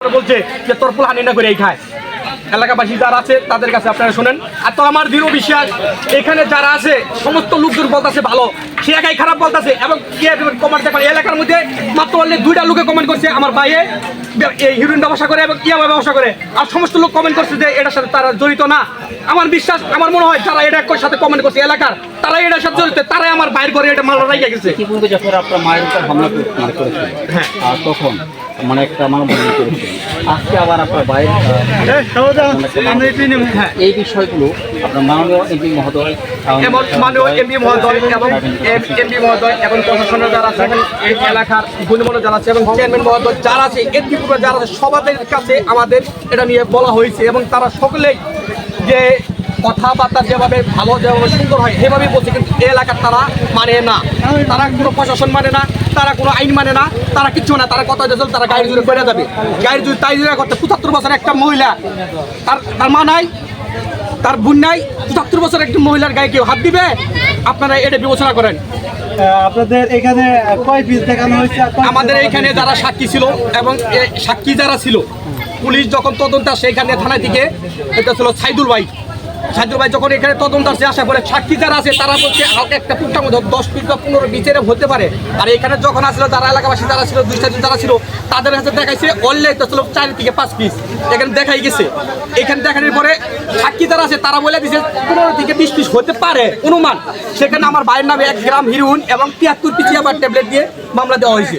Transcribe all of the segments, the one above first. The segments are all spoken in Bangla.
বলছে যে তোর পোলা হানি করে এই খায়। এলাকাবাসী যারা আছে তাদের কাছে আপনারা শুনেন। আর তো আমার দৃঢ় বিশ্বাস এখানে যারা আছে সমস্ত লোকজন বলতেছে ভালো সে একাই খারাপ বলতেছে এবং কমেন্ট এই এলাকার মধ্যে মাত্র অনলি দুইটা লোকে কমেন্ট করছে আমার ভাইয়ে এই হিরোইন ব্যবসা করে এবং ইয়াবা ব্যবসা করে। আর সমস্ত লোক কমেন্ট করছে যে এটার সাথে তারা জড়িত না। আমার বিশ্বাস আমার মনে হয় যারা এটা সাথে কমেন্ট করছে এলাকার তারা এটার সাথে জড়িত তারাই আমার বাইর করে এটা মারা রাইয়া গেছে। ইতিপূর্বে যখন আপনার মায়ের উপর হামলা করে- মানে তখন? মানে একটা মানববন্ধন করেছিল। আজকে আবার আপনার বাইরে হ্যাঁ এই বিষয়গুলো আপনার মাননীয় এমপি মহোদয় এবং মাননীয় এমপি মহোদয় এবং এমপি মহোদয় এবং প্রশাসনের যারা আছে এই এলাকার গুণমান্য যারা আছে এবং চেয়ারম্যান মহোদয় যারা আছে এমপি যারা আছে সবাদের কাছে আমাদের এটা নিয়ে বলা হয়েছে এবং তারা সকলেই যে কথাবার্তা যেভাবে ভালো যেভাবে সুন্দর হয় সেভাবেই বলছে কিন্তু এলাকার তারা মানে না। তারা কোনো প্রশাসন মানে না। তারা কোনো আইন মানে না তারা কিচ্ছু না তারা কথা দিয়েছিল তারা গাড়ি জুড়ে করে যাবে। গাড়ি জুড়ে তাই জুড়ে করতে পঁচাত্তর বছর একটা মহিলা তার তার মা নাই তার বোন নাই পঁচাত্তর বছর একটি মহিলার গায়ে কেউ হাত দিবে? আপনারা এটা বিবেচনা করেন। আপনাদের এখানে কয় পিস দেখানো হয়েছে আমাদের এইখানে যারা সাক্ষী ছিল এবং সাক্ষী যারা ছিল পুলিশ যখন তদন্ত আসে এখানে থানায় থেকে এটা ছিল সাইদুল ভাই। সাইদুল ভাই যখন এখানে তদন্ত আসে আসার পরে সাক্ষী যারা আছে, তারা বলছে হালকা একটা ফুটটার মধ্যে দশ পিস বা পনেরো বিচারে হতে পারে। আর এখানে যখন আসলো, যারা এলাকাবাসী যারা ছিল, দুই চারজন যারা ছিল, তাদের কাছে দেখাইছে, অনলাইন তো ছিল থেকে পাঁচ পিস এখানে দেখাই গেছে। এখানে দেখানোর পরে সাক্ষী যারা আছে, তারা বলে দিছে, পনেরো থেকে বিশ পিস হতে পারে, অনুমান। সেখানে আমার ভাইয়ের নামে এক গ্রাম হিরুইন এবং তিয়াত্তর পিছিয়ে আবার ট্যাবলেট দিয়ে মামলা দেওয়া হয়েছে।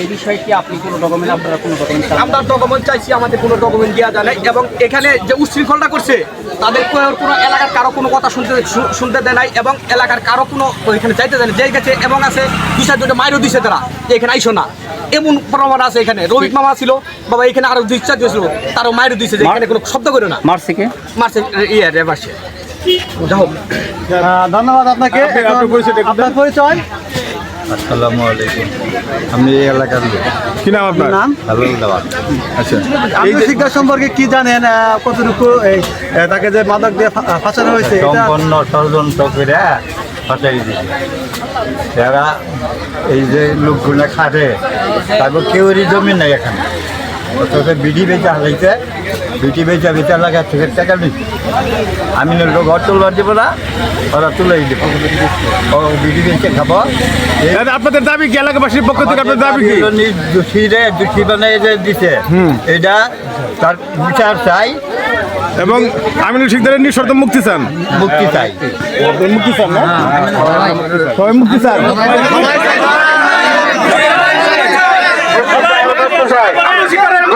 এই বিষয়ে কি আপনি কোনো ডকুমেন্ট আপনারা কোনো ডকুমেন্ট আমরা ডকুমেন্ট চাইছি আমাদের কোনো ডকুমেন্ট দেওয়া যায় না এবং এখানে যে উচ্ছৃঙ্খলটা করছে তাদের কোনো কোনো এলাকার কারও কোনো কথা শুনতে শুনতে দেয় নাই এবং এলাকার কারও কোনো এখানে যাইতে দেয় না যে গেছে এবং আছে দুই চারজনে মাইরও দিছে তারা এখানে আইসো না। এমন প্রমাণ আছে এখানে। রবিক মামা ছিল বাবা এখানে আরও দুই ছিল তারও মাইরও দিছে যে এখানে কোনো শব্দ করে না। মার্চ থেকে মারছে ইয়ে রে মারছে হোক। ধন্যবাদ আপনাকে। আপনার পরিচয়? আসসালামু আলাইকুম। আমি এই এলাকার লোক। কি নাম আপনার? নাম? হালাল দেওয়া আচ্ছা। আপনি শিক্ষা সম্পর্কে কি জানেন কতটুকু এই তাকে যে মাদক দিয়ে ফাঁসানো হয়েছে সম্পন্ন ষড়যন্ত্র করে ফাঁসাই দিয়েছে। এরা এই যে লোকগুলো খাটে তারপর কেউরই জমি নাই এখানে। অথচ বিডি বেচা হালাইছে বিডি বেচা বেচা লাগা থেকে টাকা নিচ্ছে আমি নইলে ঘর তুলবার দেবো না ওরা তুলেই দেবো। ও বিডি বেচে খাব। আপনাদের দাবি কি? এলাকাবাসীর পক্ষ থেকে আপনাদের দাবি কি? দোষীরে দোষী বানাই যে দিছে। এটা তার বিচার চাই। এবং আমিনুল শিকদারের নিঃশর্ত মুক্তি চান? মুক্তি চাই। আপনারা মুক্তি চান না? সবাই মুক্তি চান।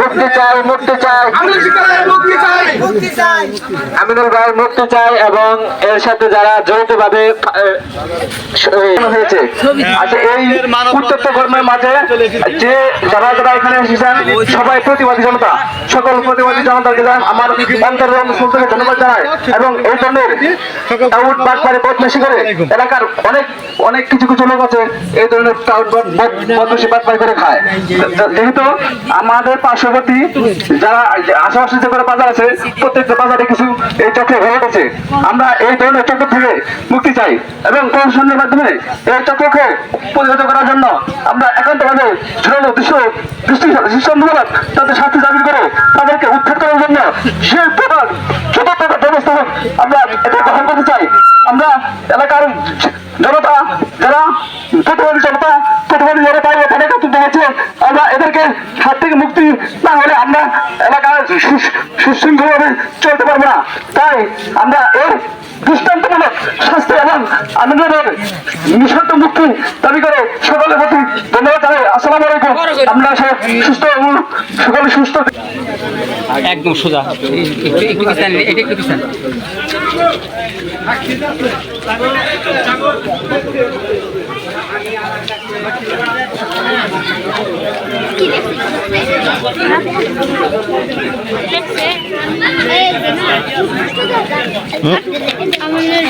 মুক্তি চাই মুক্তি চাই। মুক্তি চাই। মুক্তি চাই। আমিনুল ভাই মুক্তি চাই এবং এর সাথে যারা জড়িত ভাবে হয়েছে। আচ্ছা এই উত্তপ্ত কর্মের মাঝে যে যারা যারা এখানে এসেছেন সবাই প্রতিবাদী জনতা। সকল প্রতিবাদী জনতাকে আমার অন্তর্গত সুলতানকে ধন্যবাদ জানাই এবং এই ধরনের টাউট বাটপারে বদমাশি করে এলাকার অনেক অনেক কিছু কিছু লোক আছে এই ধরনের টাউট বদমাশি বাটপারি করে খায়। যেহেতু আমাদের পার্শ্ববর্তী যারা আশেপাশে যে করে বাজার আছে, প্রত্যেকটা বাজারে কিছু এই চক্রে হয়ে গেছে। আমরা এই ধরনের চক্র থেকে মুক্তি চাই এবং প্রশাসনের মাধ্যমে এই চক্রকে প্রতিহত করার জন্য আমরা একান্তভাবে ঝুলানো দৃশ্য, দৃষ্টি, দৃষ্টান্তমূলক তাদের শাস্তি দাবি করে তাদেরকে উদ্ধার করার জন্য সে প্রকার ছোট ব্যবস্থা আমরা এটা গ্রহণ করতে চাই। আমরা এলাকার জনতা, যারা প্রতিবাদী জনতা প্রতিবাদী জনতা এখানে একত্রিত হয়েছে আমরা এদেরকে হাত থেকে মুক্তি না হলে আমরা এলাকায় সু- সুশৃঙ্খলভাবে চলতে পারব না। তাই আমরা এই দৃষ্টান্তমূলক শাস্তি এবং আনন্দের নিঃশর্ত মুক্তি দাবি করে সকলের প্রতি ধন্যবাদ জানাই। আসসালামু আলাইকুম। আমরা সুস্থ এবং সকলে সুস্থ একদম সোজা। আমাদের